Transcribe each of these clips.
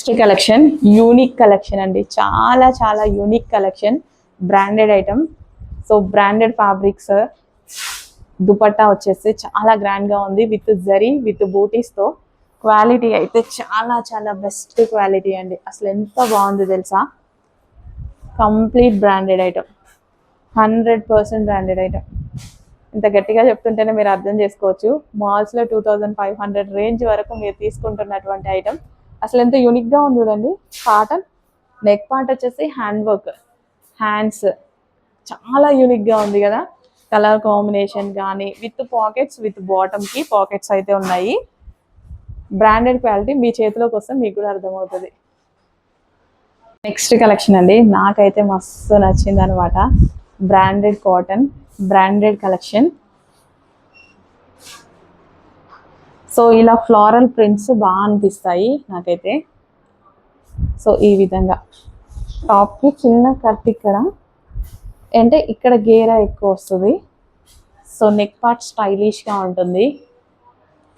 Next collection unique collection అండి. చాలా చాలా unique collection branded item so branded fabrics dupatta వచ్చేసి చాలా గ్రాండ్గా ఉంది. విత్ జరీ విత్ బూటీస్తో క్వాలిటీ అయితే చాలా చాలా బెస్ట్ క్వాలిటీ అండి. అసలు ఎంత బాగుంది తెలుసా? Complete branded item hundred percent branded item ఇంత గట్టిగా చెప్తుంటేనే మీరు అర్థం చేసుకోవచ్చు. మాల్స్లో two thousand five hundred range వరకు మీరు తీసుకుంటున్నటువంటి ఐటమ్ అసలు ఎంత యూనిక్గా ఉంది చూడండి. కాటన్ నెక్ పార్ట్ వచ్చేసి హ్యాండ్ వర్క్ హ్యాండ్స్ చాలా యూనిక్గా ఉంది కదా. కలర్ కాంబినేషన్ కానీ విత్ పాకెట్స్ విత్ బాటమ్కి పాకెట్స్ అయితే ఉన్నాయి. బ్రాండెడ్ క్వాలిటీ మీ చేతిలోకి వస్తే మీకు కూడా అర్థమవుతుంది. నెక్స్ట్ కలెక్షన్ అండి. నాకైతే మస్తు నచ్చింది అనమాట branded cotton branded collection so ఇలా ఫ్లోరల్ ప్రింట్స్ బాగా అనిపిస్తాయి నాకైతే. సో ఈ విధంగా. టాప్కి చిన్న కట్ ఇక్కడ. అంటే ఇక్కడ గేరా ఎక్కువ వస్తుంది. సో నెక్ పార్ట్ స్టైలిష్గా ఉంటుంది.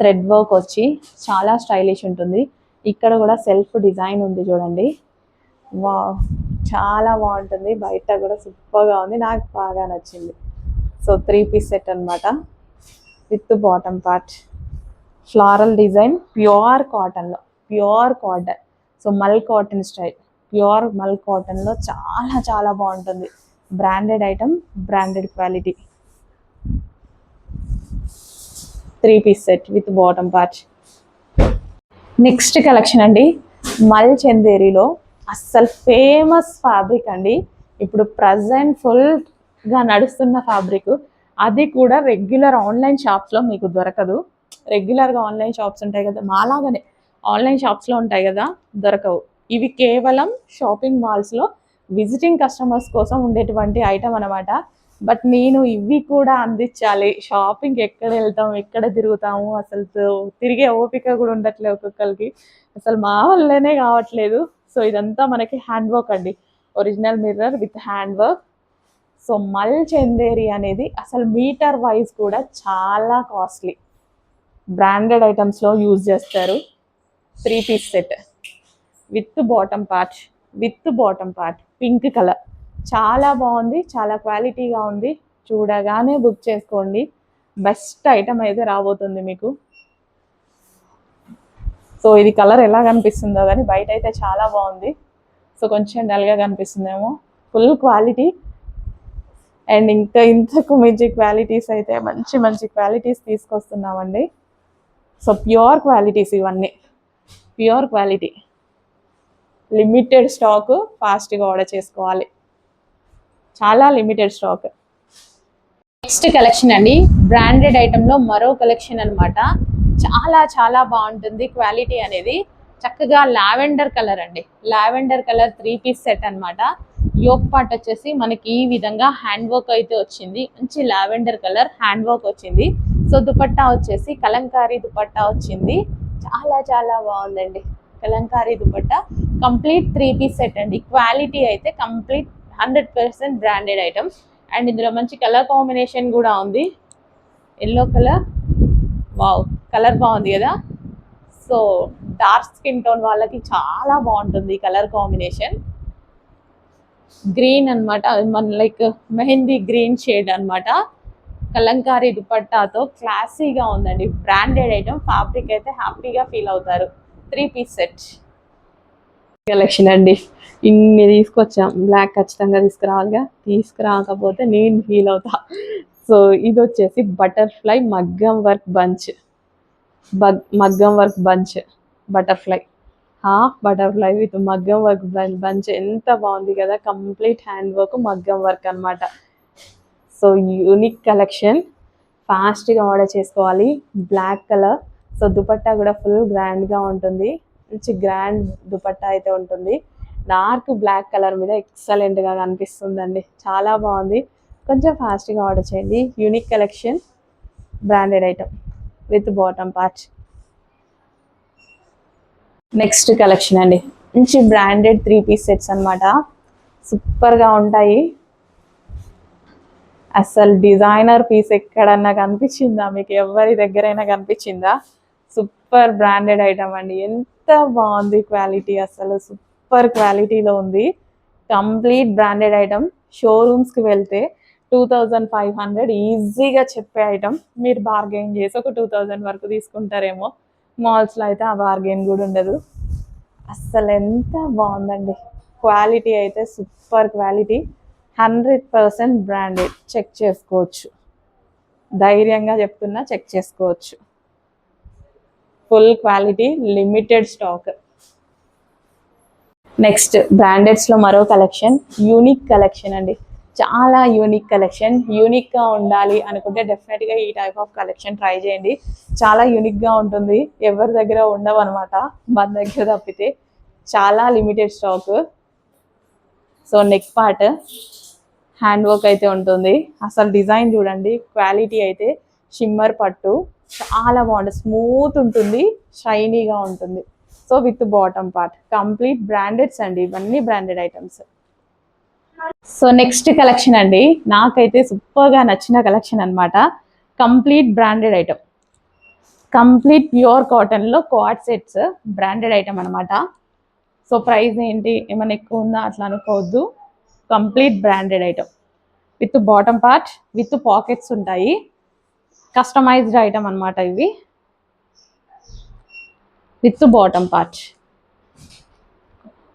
థ్రెడ్ వర్క్ వచ్చి చాలా స్టైలిష్ ఉంటుంది. ఇక్కడ కూడా సెల్ఫ్ డిజైన్ ఉంది చూడండి. వా చాలా బాగుంటుంది. బయట కూడా సూపర్గా ఉంది. నాకు బాగా నచ్చింది. సో త్రీ పీస్ సెట్ అన్నమాట. With bottom part floral design pure కాటన్లో pure cotton so mul cotton style pure mul కాటన్లో చాలా చాలా బాగుంటుంది. Branded item branded quality three piece set with bottom part next collection అండి. మల్ చందేరిలో అస్సలు ఫేమస్ ఫ్యాబ్రిక్ అండి. ఇప్పుడు ప్రజెంట్ ఫుల్గా నడుస్తున్న ఫ్యాబ్రిక్ అది కూడా రెగ్యులర్ ఆన్లైన్ షాప్స్లో మీకు దొరకదు. రెగ్యులర్గా ఆన్లైన్ షాప్స్ ఉంటాయి కదా మాలాగానే ఆన్లైన్ షాప్స్లో ఉంటాయి కదా దొరకవు. ఇవి కేవలం షాపింగ్ మాల్స్లో విజిటింగ్ కస్టమర్స్ కోసం ఉండేటువంటి ఐటమ్ అనమాట బట్ నేను ఇవి కూడా అందించాలి. షాపింగ్ ఎక్కడ వెళ్తాం ఎక్కడ తిరుగుతాము అసలు తిరిగే ఓపిక కూడా ఉండట్లేదు ఒక్కొక్కరికి. అసలు మా వల్లనే కావట్లేదు. సో ఇదంతా మనకి హ్యాండ్ వర్క్ అండి. Original mirror with hand work so mul Chanderi అనేది అసలు మీటర్ వైజ్ కూడా చాలా కాస్ట్లీ. బ్రాండెడ్ ఐటమ్స్లో యూజ్ చేస్తారు. Three piece set. With bottom part with bottom part pink colour. చాలా బాగుంది చాలా క్వాలిటీగా ఉంది. చూడగానే బుక్ చేసుకోండి. బెస్ట్ ఐటమ్ అయితే రాబోతుంది మీకు. సో ఇది కలర్ ఎలా కనిపిస్తుందో కానీ బయట అయితే చాలా బాగుంది. సో కొంచెం డల్గా కనిపిస్తుందేమో. ఫుల్ క్వాలిటీ అండ్ ఇంకా ఇంతకు మించి క్వాలిటీస్ అయితే మంచి మంచి క్వాలిటీస్ తీసుకొస్తున్నామండి. సో ప్యూర్ క్వాలిటీస్ ఇవన్నీ. ప్యూర్ క్వాలిటీ లిమిటెడ్ స్టాక్ ఫాస్ట్గా ఆర్డర్ చేసుకోవాలి. చాలా లిమిటెడ్ స్టాక్ నెక్స్ట్ కలెక్షన్ అండి. బ్రాండెడ్ ఐటెంలో మరో కలెక్షన్ అనమాట చాలా చాలా బాగుంటుంది. క్వాలిటీ అనేది చక్కగా లావెండర్ కలర్ అండి. Lavender colour three piece set అనమాట యోక్ పార్ట్ వచ్చేసి మనకి ఈ విధంగా హ్యాండ్ వర్క్ అయితే వచ్చింది. మంచి లావెండర్ కలర్ హ్యాండ్ వర్క్ వచ్చింది. సో దుపట్టా వచ్చేసి కలంకారీ దుపట్టా వచ్చింది. చాలా చాలా బాగుందండి. Kalamkari dupatta. Complete three piece set అండి. క్వాలిటీ అయితే complete hundred percent branded item. And ఇందులో మంచి కలర్ కాంబినేషన్ కూడా ఉంది. Yellow colour. వావ్! కలర్ బాగుంది కదా? సో డార్క్ స్కిన్ టోన్ వాళ్ళకి చాలా బాగుంటుంది కలర్ కాంబినేషన్. గ్రీన్ అన్నమాట. మన లైక్ మెహందీ గ్రీన్ షేడ్ అనమాట కలంకారీ దుపట్టాతో క్లాసీగా ఉందండి. బ్రాండెడ్ ఐటమ్ ఫ్యాబ్రిక్ అయితే హ్యాపీగా ఫీల్ అవుతారు. Three piece set. కలెక్షన్ అండి. ఇన్ని తీసుకొచ్చాం. బ్లాక్ ఖచ్చితంగా తీసుకురావాలిగా. తీసుకురాకపోతే నేను ఫీల్ అవుతా. సో ఇది వచ్చేసి బటర్ఫ్లై మగ్గం వర్క్ బంచ్. మగ్గం work bunch. Butterfly. Half butterfly with మగ్గం వర్క్ బంచ్. ఎంత బాగుంది కదా. కంప్లీట్ హ్యాండ్ వర్క్ మగ్గం వర్క్ అన్నమాట. సో యూనిక్ కలెక్షన్ ఫాస్ట్గా ఆర్డర్ చేసుకోవాలి. బ్లాక్ కలర్ సో దుపట్టా కూడా ఫుల్ గ్రాండ్గా ఉంటుంది. మంచి గ్రాండ్ దుపట్టా అయితే ఉంటుంది. డార్క్ బ్లాక్ కలర్ మీద ఎక్సలెంట్గా కనిపిస్తుందండి. చాలా బాగుంది. కొంచెం ఫాస్ట్గా ఆర్డర్ చేయండి. Unique collection branded item with bottom part next collection అండి. మంచి బ్రాండెడ్ త్రీ పీస్ సెట్స్ అనమాట సూపర్గా ఉంటాయి. అసలు డిజైనర్ పీస్ ఎక్కడన్నా కనిపించిందా? మీకు ఎవరి దగ్గరైనా కనిపించిందా? సూపర్ బ్రాండెడ్ ఐటమ్ అండి. ఎంత బాగుంది క్వాలిటీ అసలు. సూపర్ క్వాలిటీలో ఉంది. Complete branded item. షోరూమ్స్కి వెళ్తే టూ థౌజండ్ ఫైవ్ హండ్రెడ్ ఈజీగా చెప్పే ఐటమ్. మీరు బార్గెయిన్ చేసి ఒక టూ థౌజండ్ వరకు తీసుకుంటారేమో. మాల్స్లో అయితే ఆ బార్గెన్ కూడా ఉండదు. అస్సలు ఎంత బాగుందండి. క్వాలిటీ అయితే super quality. Hundred percent branded. Check చేసుకోవచ్చు. ధైర్యంగా చెప్తున్నా చెక్ చేసుకోవచ్చు. Full quality limited stock. Next బ్రాండెడ్స్లో మరో కలెక్షన్ యూనిక్ కలెక్షన్ అండి. చాలా యూనిక్ కలెక్షన్. యూనిక్గా ఉండాలి అనుకుంటే డెఫినెట్గా ఈ టైప్ ఆఫ్ కలెక్షన్ ట్రై చేయండి. చాలా యూనిక్గా ఉంటుంది. ఎవరి దగ్గర ఉండవు అనమాట మన దగ్గర తప్పితే. చాలా limited stock. So neck part. Hand work అయితే ఉంటుంది. అసలు డిజైన్ చూడండి క్వాలిటీ అయితే షిమ్మర్ పట్టు. చాలా బాగుంటుంది. స్మూత్ ఉంటుంది షైనీగా ఉంటుంది. So with bottom part complete brandeds అండి ఇవన్నీ branded items so next collection అండి. నాకైతే సూపర్గా నచ్చిన కలెక్షన్ అనమాట complete branded item complete pure కాటన్లో క్వాడ్ సెట్స్ బ్రాండెడ్ ఐటమ్ అనమాట సో ప్రైస్ ఏంటి? ఏమైనా ఎక్కువ ఉందా? అట్లా అనుకోవద్దు. Complete branded item. With bottom part with pockets ఉంటాయి. కస్టమైజ్డ్ ఐటమ్ అనమాట ఇవి. With bottom part.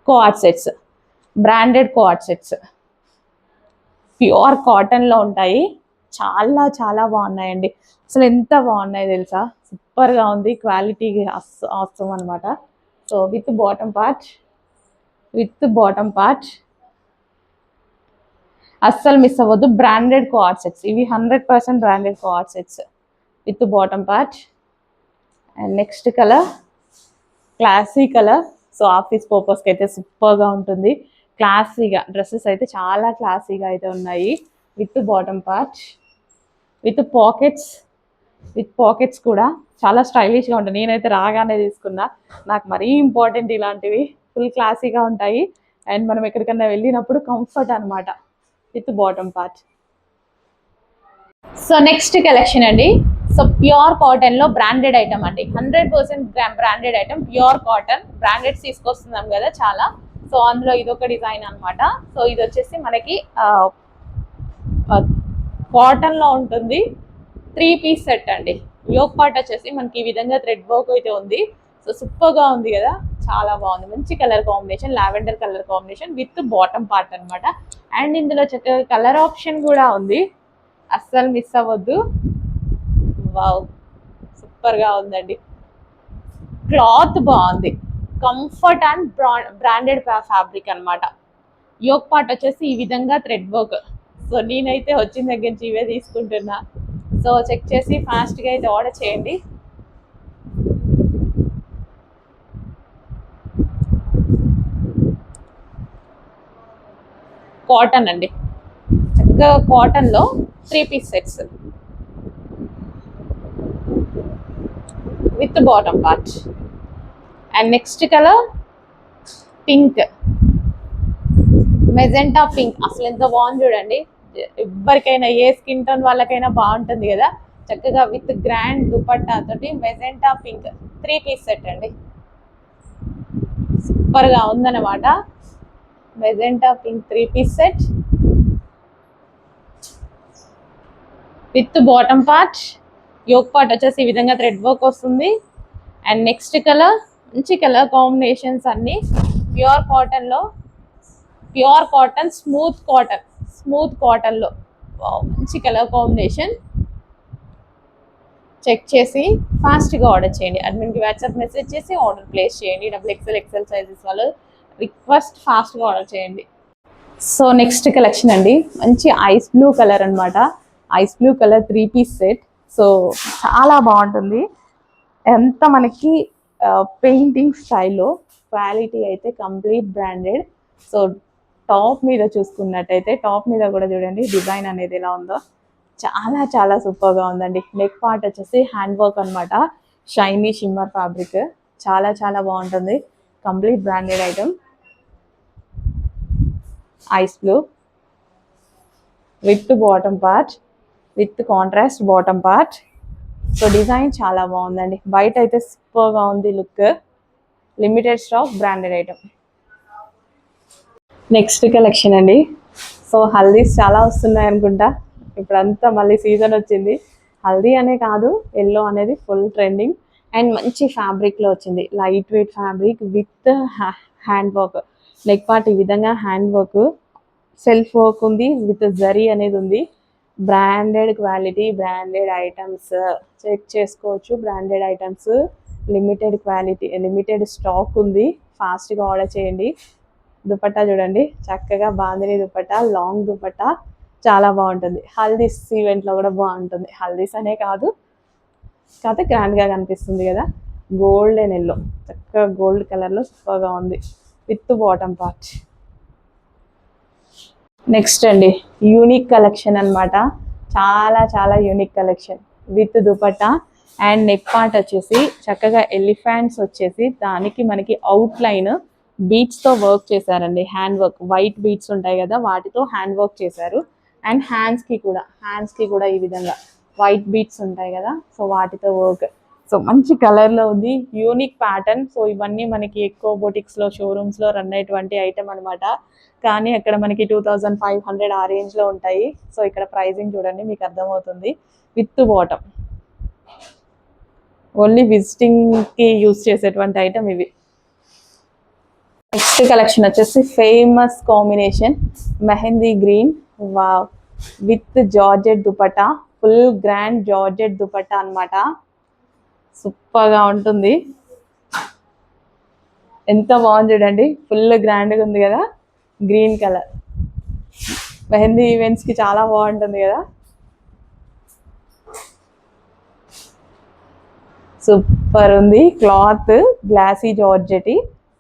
Coord sets. Branded coord sets. Pure కాటన్లో ఉంటాయి. చాలా చాలా బాగున్నాయండి. అసలు ఎంత బాగున్నాయి తెలుసా? సూపర్గా ఉంది. క్వాలిటీ అవసరం అనమాట so with bottom part with bottom part అస్సలు మిస్ అవ్వద్దు. బ్రాండెడ్ కోఆర్ సెట్స్ ఇవి hundred percent branded coord sets with bottom part and next colour classy colour so office పర్పస్కి అయితే సూపర్గా ఉంటుంది. క్లాసీగా డ్రెస్సెస్ అయితే చాలా క్లాసీగా అయితే ఉన్నాయి. With bottom part with pockets with pockets కూడా చాలా స్టైలిష్గా ఉంటాయి. నేనైతే రాగానే తీసుకున్నా. నాకు మరీ ఇంపార్టెంట్ ఇలాంటివి. ఫుల్ క్లాసీగా ఉంటాయి. అండ్ మనం ఎక్కడికన్నా వెళ్ళినప్పుడు కంఫర్ట్ అనమాట with bottom part. So next collection అండి. సో ప్యూర్ కాటన్లో బ్రాండెడ్ ఐటమ్ అండి. Hundred percent branded item pure cotton. Branded తీసుకొస్తున్నాం కదా చాలా. సో అందులో ఇదొక డిజైన్ అనమాట సో ఇది వచ్చేసి మనకి కాటన్లో ఉంటుంది. త్రీ పీస్ సెట్ అండి. యోగ్ పార్ట్ వచ్చేసి మనకి ఈ విధంగా థ్రెడ్ వర్క్ అయితే ఉంది. సో సూపర్గా ఉంది కదా? చాలా బాగుంది. మంచి colour combination lavender colour combination with bottom part అనమాట అండ్ ఇందులో చక్కగా కలర్ ఆప్షన్ కూడా ఉంది. అస్సలు మిస్ అవ్వద్దు. వావ్ సూపర్గా ఉందండి. క్లాత్ బాగుంది. కంఫర్ట్ అండ్ బ్రాండెడ్ ఫ్యాబ్రిక్ అన్నమాట. యోగ్ పార్ట్ వచ్చేసి ఈ విధంగా థ్రెడ్ వర్క్ సో నేనైతే వచ్చిన దగ్గర నుంచి ఇవే తీసుకుంటున్నా. సో చెక్ చేసి ఫాస్ట్గా అయితే ఆర్డర్ చేయండి. కాటన్ అండి. చక్కగా కాటన్లో three piece sets. With bottom part. And next colour pink. Magenta pink. అసలు ఎంత బాగుంది చూడండి. ఎవరికైనా ఏ స్కిన్ టోన్ వాళ్ళకైనా బాగుంటుంది కదా. చక్కగా విత్ గ్రాండ్ దుపట్టా తోటి magenta pink. Three piece set అండి. సూపర్గా ఉందన్నమాట. Magenta pink three piece set. With bottom part. Yoke part వచ్చేసి ఈ విధంగా థ్రెడ్ వర్క్ వస్తుంది. అండ్ నెక్స్ట్ కలర్ మంచి కలర్ కాంబినేషన్స్ అన్ని. ప్యూర్ కాటన్లో pure cotton smooth cotton smooth కాటన్లో మంచి కలర్ కాంబినేషన్. చెక్ చేసి ఫాస్ట్గా ఆర్డర్ చేయండి. అడ్మిన్కి వాట్సాప్ మెసేజ్ చేసి ఆర్డర్ ప్లేస్ చేయండి. డబుల్ ఎక్సెల్ ఎక్సెల్ సైజెస్ వాళ్ళు రిక్వెస్ట్ ఫాస్ట్గా ఆర్డర్ చేయండి. సో నెక్స్ట్ కలెక్షన్ అండి. మంచి ఐస్ బ్లూ కలర్ అనమాట ice blue colour three piece set. So చాలా బాగుంటుంది. ఎంత మనకి పెయింటింగ్ స్టైల్లో క్వాలిటీ అయితే కంప్లీట్ బ్రాండెడ్. సో టాప్ మీద చూసుకున్నట్టయితే టాప్ మీద కూడా చూడండి డిజైన్ అనేది ఎలా ఉందో. చాలా చాలా సూపర్గా ఉందండి. నెక్ పార్ట్ వచ్చేసి హ్యాండ్ వర్క్ అనమాట షైనీ షిమ్మర్ ఫ్యాబ్రిక్. చాలా చాలా బాగుంటుంది. Complete branded item. Ice blue with bottom part with contrast bottom part so design చాలా బాగుందండి. బయట అయితే సూపర్గా ఉంది look limited stock branded item next collection అండి. సో హల్దీస్ చాలా వస్తున్నాయి అనుకుంటా. ఇప్పుడంతా మళ్ళీ సీజన్ వచ్చింది. హల్దీ అనే కాదు ఎల్లో అనేది ఫుల్ ట్రెండింగ్ అండ్ మంచి ఫ్యాబ్రిక్లో వచ్చింది. Light weight fabric with hand work neck part ఈ విధంగా హ్యాండ్ వర్క్ సెల్ఫ్ వర్క్ ఉంది విత్ జరీ అనేది ఉంది. Branded quality branded items check చేసుకోవచ్చు. Branded items limited quality limited stock ఉంది. ఫాస్ట్గా ఆర్డర్ చేయండి. దుపట్టా చూడండి. చక్కగా బాందిని దుపట్టా లాంగ్ దుపట్టా చాలా బాగుంటుంది. హల్దీస్ ఈవెంట్లో కూడా బాగుంటుంది. హల్దీస్ అనే కాదు. కాకపోతే గ్రాండ్గా కనిపిస్తుంది కదా. గోల్డ్ అండ్ ఎల్లో చక్కగా గోల్డ్ కలర్లో సూపర్గా ఉంది. With bottom part. నెక్స్ట్ అండి యూనిక్ కలెక్షన్ అన్నమాట. చాలా చాలా unique collection with dupatta and neck part వచ్చేసి చక్కగా ఎలిఫెంట్స్ వచ్చేసి దానికి మనకి అవుట్ లైన్ బీట్స్తో వర్క్ చేశారండి. హ్యాండ్ వర్క్ వైట్ బీట్స్ ఉంటాయి కదా వాటితో హ్యాండ్ వర్క్ చేశారు. అండ్ హ్యాండ్స్కి కూడా హ్యాండ్స్కి కూడా ఈ విధంగా వైట్ బీట్స్ ఉంటాయి కదా సో వాటితో వర్క్ సో మంచి కలర్లో ఉంది. Unique pattern. సో ఇవన్నీ మనకి ఎక్కువ బొటిక్స్లో షోరూమ్స్లో రన్ అయ్యేటువంటి ఐటమ్ అనమాట కానీ అక్కడ మనకి టూ థౌజండ్ ఫైవ్ హండ్రెడ్ ఆ రేంజ్లో ఉంటాయి. సో ఇక్కడ ప్రైజింగ్ చూడండి మీకు అర్థమవుతుంది. విత్ బాటమ్ ఓన్లీ విజిటింగ్కి యూస్ చేసేటువంటి ఐటమ్ ఇవి. నెక్స్ట్ కలెక్షన్ వచ్చేసి famous combination mehndi green. Wow with georgette dupatta. Full grand georgette dupatta అన్నమాట. సూపర్గా ఉంటుంది. ఎంత బాగుంది చూడండి. ఫుల్ గ్రాండ్గా ఉంది కదా. Green colour. మెహందీ ఈవెంట్స్కి చాలా బాగుంటుంది కదా. సూపర్ ఉంది. Cloth glossy georgette.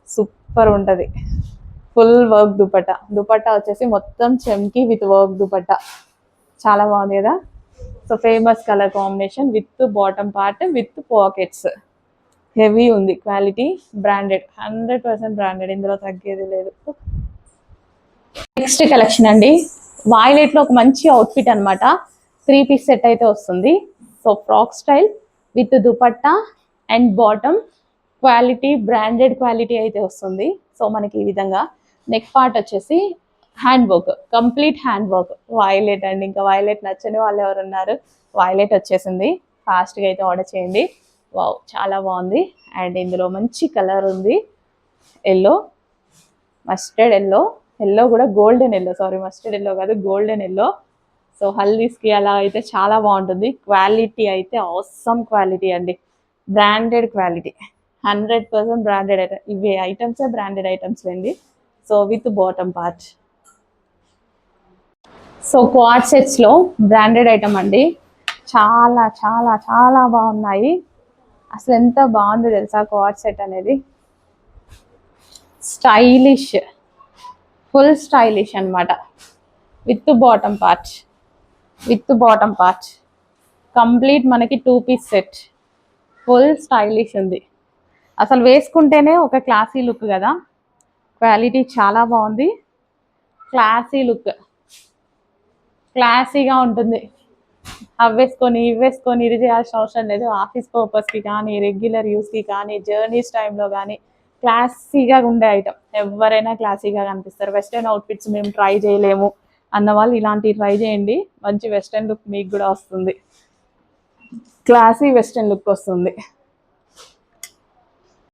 సూపర్ ఉంటుంది. Full work dupatta. దుపట్టా వచ్చేసి మొత్తం చెమ్కి విత్ వర్క్ దుపట్టా. చాలా బాగుంది కదా. So famous colour combination with bottom part with pockets heavy ఉంది quality branded hundred percent branded ఇందులో తగ్గేది లేదు. నెక్స్ట్ కలెక్షన్ అండి. వాయిలెట్లో ఒక మంచి అవుట్ఫిట్ అన్నమాట. త్రీ పీస్ సెట్ అయితే వస్తుంది. So frock style with dupatta and bottom quality branded quality అయితే వస్తుంది. సో మనకి ఈ విధంగా నెక్ పార్ట్ వచ్చేసి hand work complete hand work violet అండి ఇంకా వైలెట్ నచ్చని వాళ్ళు ఎవరు ఉన్నారు? వైలెట్ వచ్చేసింది. ఫాస్ట్గా అయితే ఆర్డర్ చేయండి. వావ్ చాలా బాగుంది. అండ్ ఇందులో మంచి కలర్ ఉంది. ఎల్లో మస్టర్డ్ ఎల్లో ఎల్లో కూడా golden yellow sorry mustard yellow కాదు గోల్డెన్ ఎల్లో సో హల్దీస్కి అలా అయితే చాలా బాగుంటుంది. క్వాలిటీ అయితే అవసరం క్వాలిటీ అండి. Branded quality hundred percent branded item ఇవి ఐటమ్సే బ్రాండెడ్ ఐటమ్స్ అండి so with bottom part so coord సెట్స్లో branded item అండి. చాలా చాలా చాలా బాగున్నాయి. అసలు ఎంత బాగుంది తెలుసా క్వాడ్ సెట్ అనేది? స్టైలిష్. ఫుల్ స్టైలిష్ అన్నమాట. With bottom part. With bottom part. Complete మనకి two piece set. Full stylish ఉంది. అసలు వేసుకుంటేనే ఒక క్లాసీ లుక్ కదా. క్వాలిటీ చాలా బాగుంది. Classy look. క్లాసీగా ఉంటుంది. అవి వేసుకొని ఇవి వేసుకొని ఇది చేయాల్సిన అవసరం లేదు. ఆఫీస్ పర్పస్కి కానీ రెగ్యులర్ యూస్కి కానీ జర్నీస్ టైంలో కానీ క్లాసీగా ఉండే ఐటమ్ ఎవరైనా క్లాసీగా కనిపిస్తారు. వెస్ట్రన్ అవుట్ఫిట్స్ మేము ట్రై చేయలేము అన్న వాళ్ళు ఇలాంటివి ట్రై చేయండి. మంచి వెస్ట్రన్ లుక్ మీకు కూడా వస్తుంది. క్లాసీ వెస్ట్రన్ లుక్ వస్తుంది.